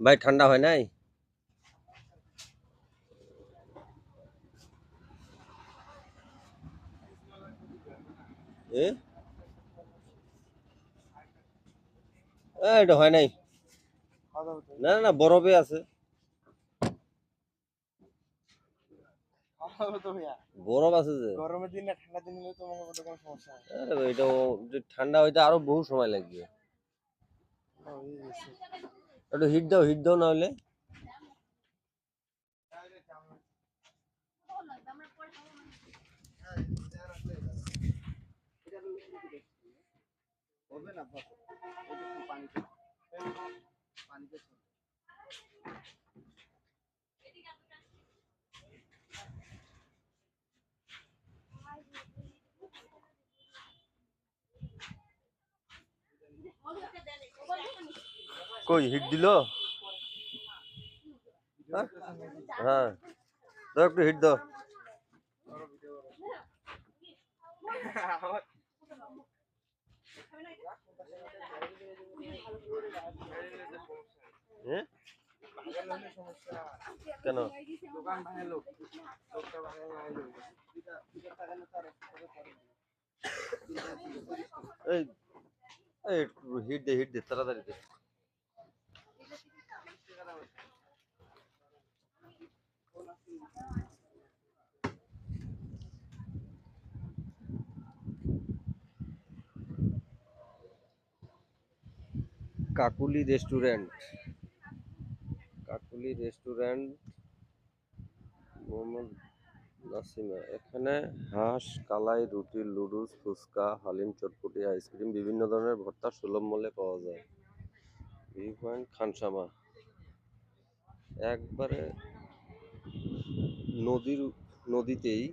ভাই ঠান্ডা হয় নাই? হয় নাই। না না, বরফে আছে। আছে যে। কোনো সমস্যা ঠান্ডা হইতে আরও বহু সময় লাগবে। একটু হিট দাও হিট দাও না হলে পানিতে কই হিট দিল হ্যাঁ? হ্যাঁ দাও একটু হিট দাও হ্যাঁ? ভাঙালে হলে সমস্যা। কেন দোকান ভাঙালো লোকটা ভাঙালো দুইটা দুইটা টাকালে তার একসাথে করে দিবে। এই এই একটু হিট দে হিট দে তাড়াতাড়ি দে কাকুলি রেস্টুরেন্ট। কাকুলি রেস্টুরেন্ট মোহাম্মদ নাসিমা। এখানে হাঁস, কালাই, রুটি লুডুস ফুচকা, হালিম, চটপটি, আইসক্রিম, বিভিন্ন ধরনের ভর্তা সুলভ মূল্যে পাওয়া যায়। View point Khansama. একবারে নদীর, নদীতেই,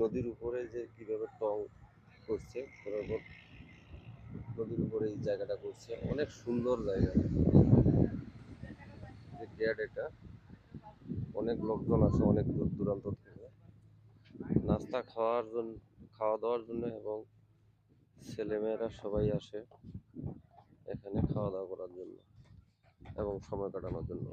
নদীর উপরে যে কীভাবে টং করছে নদীর উপরে এই জায়গাটা করছে, অনেক সুন্দর জায়গা। যে গেট এটা, অনেক লোকজন আসে অনেক দূর দূরান্ত থেকে। নাস্তা খাওয়ার জন্য, খাওয়া দাওয়ার জন্য এবং ছেলেমেয়েরা সবাই আসে এখানে খাওয়া দাওয়া করার জন্য এবং সময় কাটানোর জন্য।